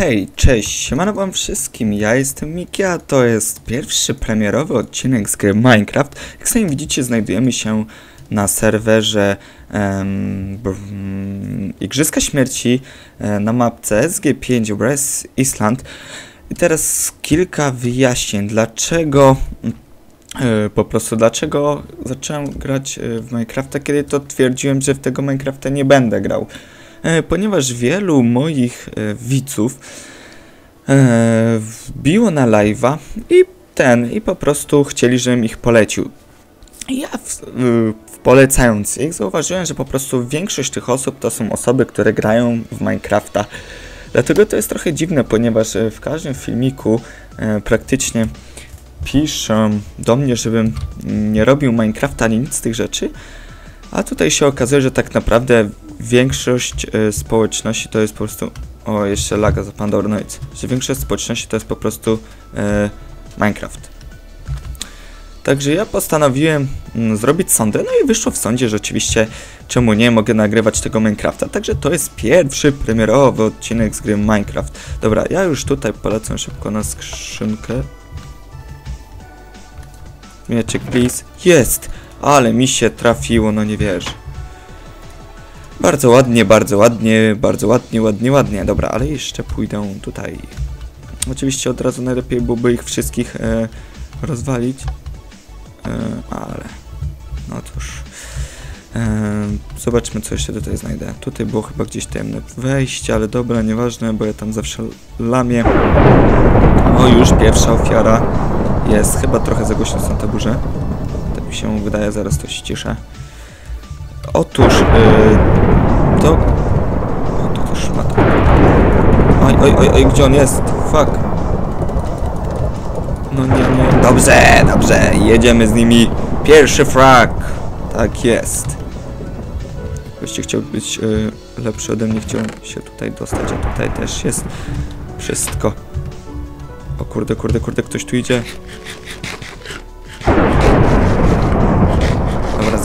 Hej, cześć, siemano wam wszystkim, ja jestem Miki, a to jest pierwszy premierowy odcinek z gry Minecraft. Jak sami widzicie, znajdujemy się na serwerze mm, Igrzyska Śmierci e, na mapce SG5 West Island. I teraz kilka wyjaśnień, dlaczego e, po prostu dlaczego zacząłem grać e, w Minecrafta, kiedy to twierdziłem, że w tego Minecrafta nie będę grał. E, ponieważ wielu moich e, widzów e, wbiło na live'a i ten, i po prostu chcieli, żebym ich polecił. Ja w, w polecając ich zauważyłem, że po prostu większość tych osób to są osoby, które grają w Minecrafta. Dlatego to jest trochę dziwne, ponieważ w każdym filmiku praktycznie piszą do mnie, żebym nie robił Minecrafta ani nic z tych rzeczy, a tutaj się okazuje, że tak naprawdę większość e, społeczności to jest po prostu. O, jeszcze laga za Pandora Noise. Że większość społeczności to jest po prostu e, Minecraft. Także ja postanowiłem mm, zrobić sondę, no i wyszło w sądzie, że oczywiście czemu nie mogę nagrywać tego Minecrafta. Także to jest pierwszy premierowy odcinek z gry Minecraft. Dobra, ja już tutaj polecę szybko na skrzynkę. Mieczyk, please. Jest! Ale mi się trafiło, no nie wierzę. Bardzo ładnie, bardzo ładnie, bardzo ładnie, ładnie, ładnie. Dobra, ale jeszcze pójdę tutaj. Oczywiście od razu najlepiej byłoby ich wszystkich e, rozwalić. E, ale. No cóż. E, zobaczmy, co jeszcze tutaj znajdę. Tutaj było chyba gdzieś temne wejście, ale dobra, nieważne, bo ja tam zawsze lamię. O, już pierwsza ofiara jest. Chyba trochę za głośno są te burze. Tak mi się wydaje, zaraz to ściszę. Otóż, yy, to... O, to też szmat. Oj, oj, oj, oj, gdzie on jest? Fuck. No nie, nie. Dobrze, dobrze, jedziemy z nimi. Pierwszy frag. Tak jest. Goście chciał być yy, lepszy ode mnie, chciał się tutaj dostać, a tutaj też jest wszystko. O kurde, kurde, kurde, ktoś tu idzie.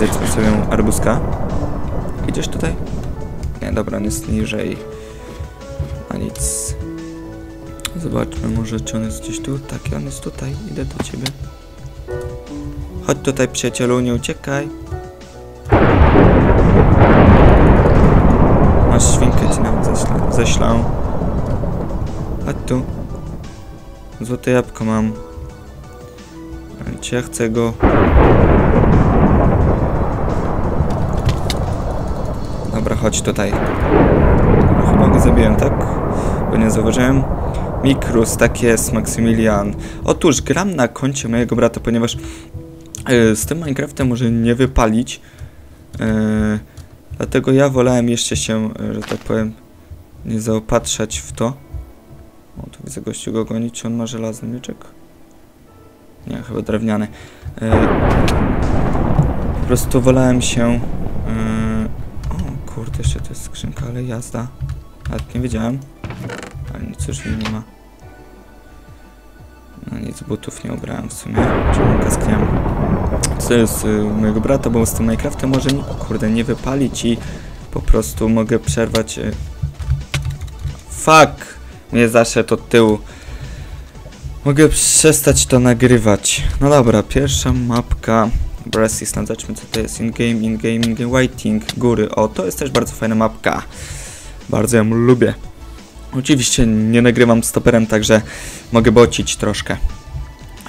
Zjedzmy sobie arbuska. Idziesz tutaj? Nie, dobra, on jest niżej. A nic. Zobaczmy może, czy on jest gdzieś tu. Tak, on jest tutaj. Idę do ciebie. Chodź tutaj, przyjacielu, nie uciekaj. Masz świnkę, ci nawet ześlę. ześlę. Chodź tu. Złote jabłko mam. Ja chcę go... chodź tutaj. Chyba go zabiłem, tak? Bo nie zauważyłem. Mikrus, tak jest, Maksymilian. Otóż gram na koncie mojego brata, ponieważ yy, z tym Minecraftem może nie wypalić. Yy, dlatego ja wolałem jeszcze się, yy, że tak powiem, nie zaopatrzać w to. O, tu widzę gościu go goni. Czy on ma żelazny mieczek? Nie, chyba drewniany. Yy, po prostu wolałem się... Yy, o kurde, jeszcze to jest skrzynka, ale jazda. Nawet nie wiedziałem. Ale nic już nie ma. No nic, butów nie ubrałem w sumie. Czemu kask nie mam? Co jest yy, mojego brata, bo z tym Minecraftem może nie, kurde, nie wypalić i po prostu mogę przerwać... Yy. Fuck! Mnie zaszedł od tyłu. Mogę przestać to nagrywać. No dobra, pierwsza mapka. Island, zobaczmy co to jest. In-game, in-game, in-game, waiting, góry. O, to jest też bardzo fajna mapka. Bardzo ją lubię. Oczywiście nie nagrywam stoperem, także mogę bocić troszkę.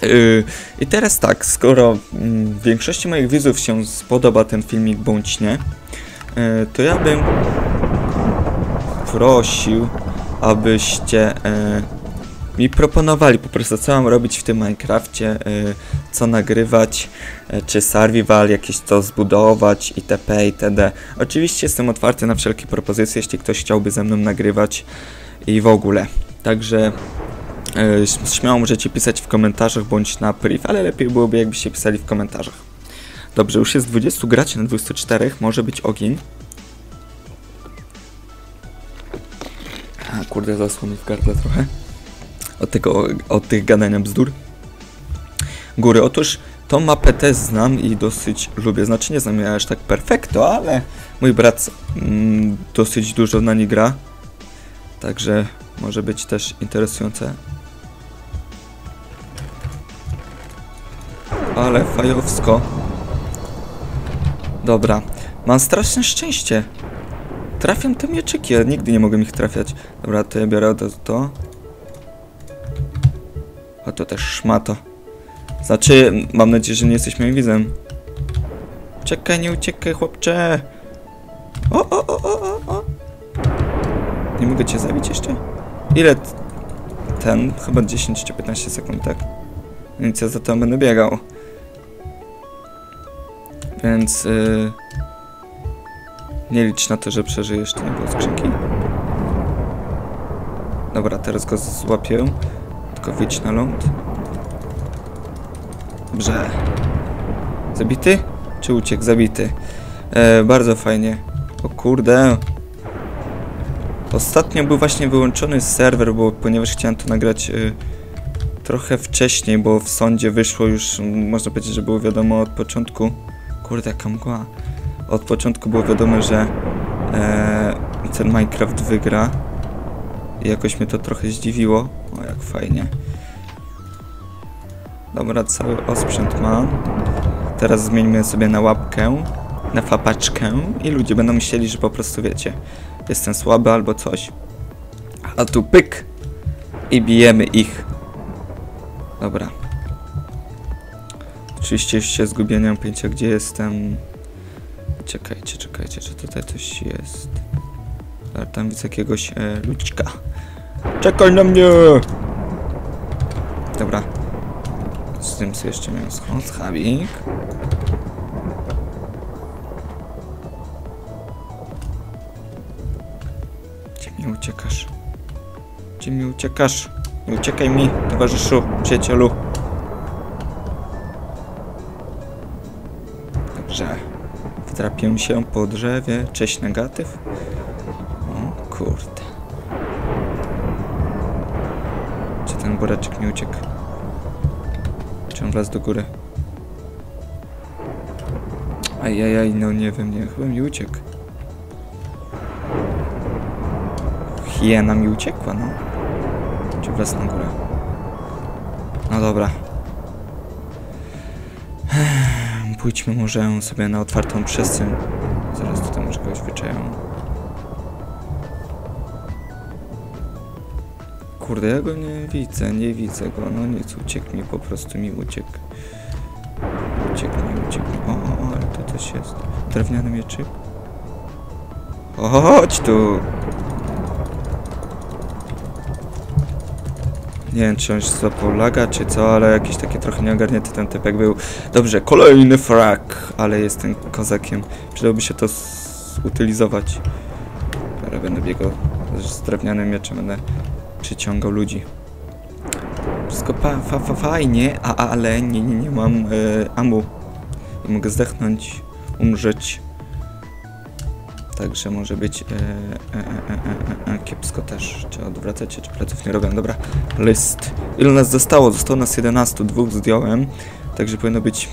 Yy, I teraz tak, skoro mm, większości moich widzów się spodoba ten filmik bądź nie, yy, to ja bym prosił, abyście e, mi proponowali po prostu, co mam robić w tym Minecrafcie, co nagrywać, e, czy survival, jakieś co zbudować, itp. itd. Oczywiście jestem otwarty na wszelkie propozycje, jeśli ktoś chciałby ze mną nagrywać i w ogóle. Także e, śmiało możecie pisać w komentarzach bądź na priv, ale lepiej byłoby jakbyście pisali w komentarzach. Dobrze, już jest 20 graczy na 24, może być ogień. A kurde, zasło mi w gardle trochę. Od tego, od tych gadania bzdur. Góry, otóż tą mapę też znam i dosyć lubię. Znaczy nie znam jej aż tak perfekto, ale mój brat mm, dosyć dużo na niej gra. Także może być też interesujące. Ale fajowsko. Dobra. Mam straszne szczęście. Trafiam te mieczyki, ale nigdy nie mogę ich trafiać. Dobra, to ja biorę to. to. A to też szmato. Znaczy, mam nadzieję, że nie jesteś moim widzem. Czekaj, nie uciekaj, chłopcze. O, o, o, o, o. Nie mogę cię zabić jeszcze? Ile? Ten? Chyba 10 czy 15 sekund, tak? Więc ja za to będę biegał. Więc... Yy... Nie licz na to, że przeżyjesz, to nie było skrzynki. Dobra, teraz go złapię. Tylko wyjdź na ląd. Dobrze. Zabity? Czy uciekł? Zabity. E, bardzo fajnie. O kurde. Ostatnio był właśnie wyłączony serwer, bo ponieważ chciałem to nagrać y, trochę wcześniej, bo w sądzie wyszło już, można powiedzieć, że było wiadomo od początku. Kurde, jaka mgła. Od początku było wiadomo, że e, ten Minecraft wygra. I jakoś mnie to trochę zdziwiło. O, jak fajnie. Dobra, cały osprzęt mam. Teraz zmieńmy sobie na łapkę, na fapaczkę i ludzie będą myśleli, że po prostu wiecie, jestem słaby albo coś. A tu pyk i bijemy ich. Dobra. Oczywiście się mam pojęcia gdzie jestem. Czekajcie, czekajcie, czy tutaj coś jest. Ale tam widzę jakiegoś e, ludzika. Czekaj na mnie! Dobra. Z tym co jeszcze schod, schabik. Gdzie mi uciekasz? Gdzie mi uciekasz? Nie uciekaj mi, towarzyszu, przyjacielu. Dobrze. Wtrapię się po drzewie. Cześć, negatyw. O kurde. Czy ten buraczek mi uciekł? Wlazł do góry? Ajajaj, no nie wiem, nie, chyba mi uciekł. Hiena mi uciekła, no. Czy wlazł na górę? No dobra. Pójdźmy może sobie na otwartą przestrzeń. Zaraz tutaj może kogoś wyczają. Kurde, ja go nie widzę, nie widzę go. No nic, uciekł mi, po prostu mi uciekł. Uciekł mi, uciekł mi. O, o, ale to coś jest. Drewniany mieczyk. O, chodź tu! Nie wiem, czy on się laga, czy co, ale jakiś taki trochę nieogarnięty ten typek był. Dobrze, kolejny frak, ale jestem kozakiem. Przydałoby się to zutylizować. Ale będę biegał z drewnianym mieczem, będę przyciągał ludzi. Wszystko fa, fa, fa, fajnie, a, a, ale nie, nie, nie mam e, amu. I mogę zdechnąć, umrzeć. Także może być e, e, e, e, e, e, kiepsko też. Czy odwracać się, czy pleców nie robię. Dobra, list. Ile nas zostało? Zostało nas 11, dwóch zdjąłem. Także powinno być...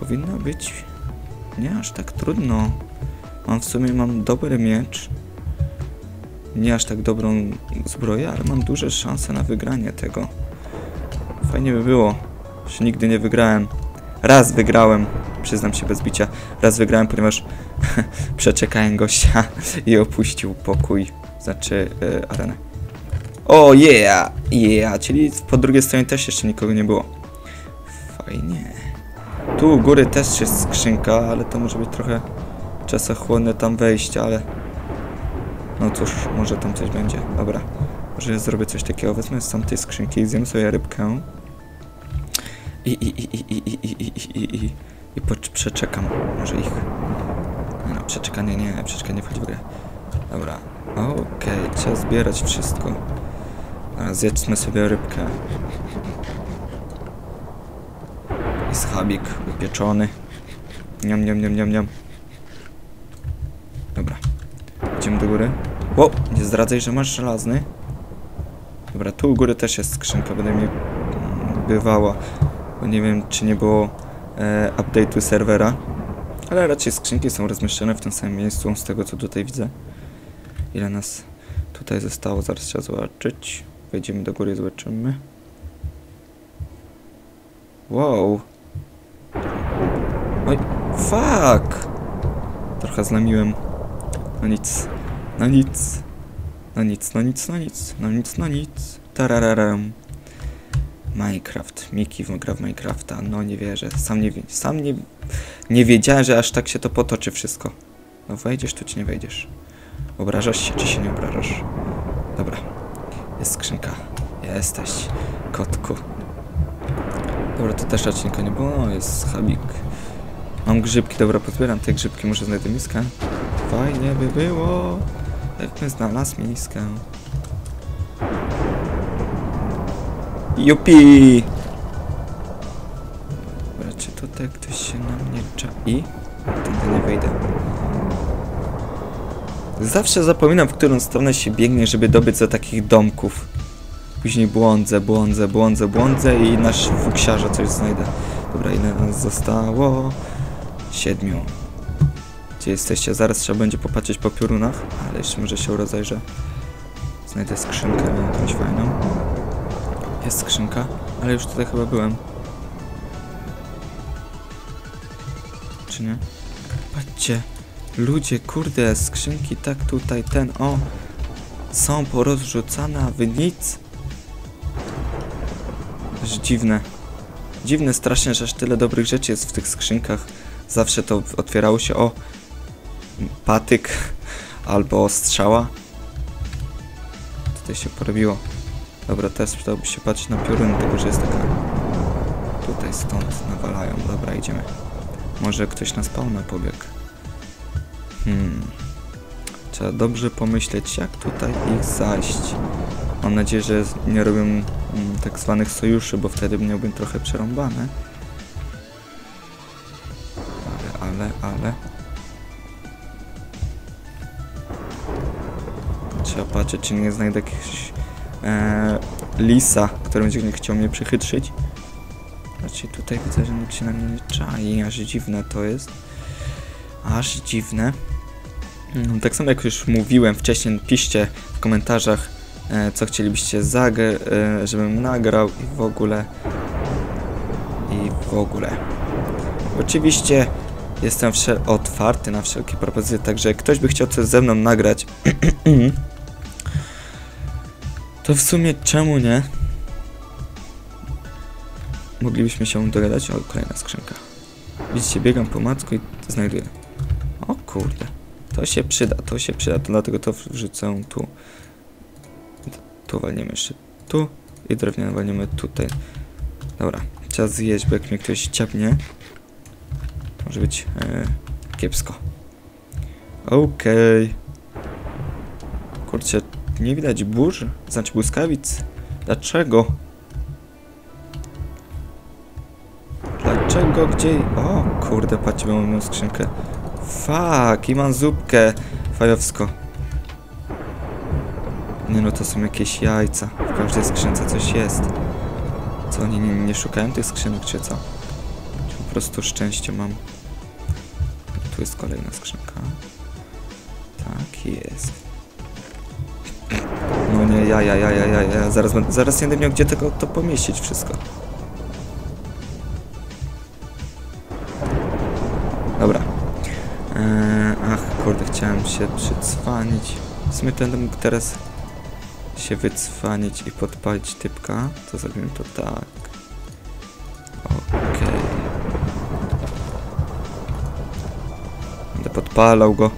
Powinno być... Nie aż tak trudno. Mam w sumie, mam dobry miecz. Nie aż tak dobrą zbroję, ale mam duże szanse na wygranie tego. Fajnie by było. Jeszcze nigdy nie wygrałem. Raz wygrałem, przyznam się bez bicia. Raz wygrałem, ponieważ przeczekałem gościa i opuścił pokój, znaczy yy, arenę. O yeah, yeah, czyli po drugiej stronie też jeszcze nikogo nie było. Fajnie. Tu u góry też jest skrzynka, ale to może być trochę czasochłonne tam wejść, ale... No cóż, może tam coś będzie. Dobra, może zrobię coś takiego. Wezmę z tamtej skrzynki, zjem sobie rybkę. I, i, i, i, i, i, i, i, i, i, i przeczekam. Może ich... No, przeczekanie nie, przeczekanie wchodzi w grę. Dobra, okej, trzeba zbierać wszystko. Teraz zjedzmy sobie rybkę. I schabik upieczony. Niam, niam, niam, niam, niam. Dobra. Do góry. O, nie zdradzaj, że masz żelazny. Dobra, tu u góry też jest skrzynka, będę mi bywała. Bo nie wiem, czy nie było e, update'u serwera. Ale raczej skrzynki są rozmieszczone w tym samym miejscu, z tego co tutaj widzę. Ile nas Tutaj zostało, zaraz trzeba zobaczyć. Wejdziemy do góry, zobaczymy. Wow. Oj, fuck! Trochę zlamiłem. No nic, no nic. No nic, no nic, no nic, no nic, no nic. Tarararam. Minecraft. Miki gra w Minecrafta. No nie wierzę. Sam nie, sam nie, nie wiedziałem, że aż tak się to potoczy wszystko. No wejdziesz tu czy nie wejdziesz? Obrażasz się czy się nie obrażasz? Dobra. Jest skrzynka. Jesteś, kotku. Dobra, to też raczej nie było. O, jest schabik. Mam grzybki, dobra, pozbieram te grzybki, może znajdę miskę. Fajnie by było, jakbym znalazł miskę. Jupi! Dobra, czy tutaj ktoś się na mnie czai? Tędy nie wejdę. Zawsze zapominam, w którą stronę się biegnie, żeby dobyć do takich domków. Później błądzę, błądzę, błądzę, błądzę i nasz fuksiarza coś znajdę. Dobra, ile nas zostało? Siedmiu. Gdzie jesteście? Zaraz trzeba będzie popatrzeć po piorunach, ale jeszcze może się rozejrzę. Znajdę skrzynkę jakąś fajną. Jest skrzynka, ale już tutaj chyba byłem. Czy nie? Patrzcie, ludzie, kurde, skrzynki tak tutaj, ten, o. Są porozrzucane, a wy nic. Aż dziwne. Dziwne strasznie, że aż tyle dobrych rzeczy jest w tych skrzynkach. Zawsze to otwierało się o patyk albo strzała. Tutaj się porobiło. Dobra, teraz przydałoby się patrzeć na piorun, tylko że jest taka... Tutaj stąd nawalają. Dobra, idziemy. Może ktoś na spawna. Hmm. Trzeba dobrze pomyśleć, jak tutaj ich zajść. Mam nadzieję, że nie robią mm, tak zwanych sojuszy, bo wtedy miałbym trochę przerąbane. Ale, ale, ale... Trzeba patrzeć, czy nie znajdę jakiegoś e, lisa, który będzie chciał mnie przychytrzyć. Znaczy tutaj widzę, że nikt się na mnie nie czai, aż dziwne to jest. Aż dziwne. Mm, Tak samo jak już mówiłem wcześniej, piszcie w komentarzach, e, co chcielibyście e, żebym nagrał i w ogóle. I w ogóle. Oczywiście jestem otwarty na wszelkie propozycje, także jak ktoś by chciał coś ze mną nagrać, to w sumie czemu nie? Moglibyśmy się dogadać. O, kolejna skrzynka. Widzicie, biegam po macku i znajduję. O kurde. To się przyda, to się przyda, to dlatego to wrzucę tu. Tu walniemy jeszcze tu i drewniane walniemy tutaj. Dobra, trzeba zjeść, bo jak mnie ktoś ciapnie, może być e, kiepsko. Okej. Kurczę, nie widać burz, znaczy błyskawic. Dlaczego? Dlaczego? Gdzie? O, kurde, patrzcie, mam moją skrzynkę. Fuck, i mam zupkę fajowsko. Nie no, to są jakieś jajca. W każdej skrzynce coś jest. Co, oni nie, nie szukają tych skrzynek, czy co? Czy po prostu szczęście mam? Tu jest kolejna skrzynka. Tak jest. Nie, ja, ja, ja, ja, ja, ja. Zaraz, zaraz nie będę miał gdzie tego to pomieścić wszystko. Dobra. Eee, ach, kurde, chciałem się przycwanić. W sumie będę mógł teraz się wycwanić i podpalić typka. To zrobimy to tak. Okej. Będę podpalał go.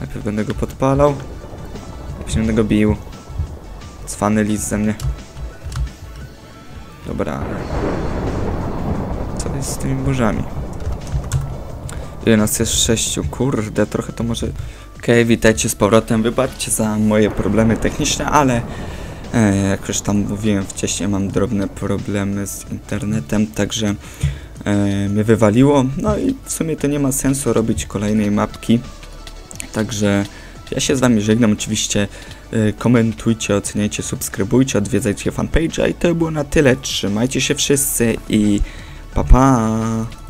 Najpierw będę go podpalał. Później będę go bił. Cwany list ze mnie. Dobra. Co jest z tymi burzami? Ile nas jest sześciu? Kurde, trochę to może... Okej, witajcie z powrotem. Wybaczcie za moje problemy techniczne, ale e, jak już tam mówiłem wcześniej, mam drobne problemy z internetem, także e, mnie wywaliło. No i w sumie to nie ma sensu robić kolejnej mapki. Także ja się z wami żegnam. Oczywiście e, komentujcie, oceniajcie, subskrybujcie, odwiedzajcie fanpage'a i to było na tyle. Trzymajcie się wszyscy i pa pa!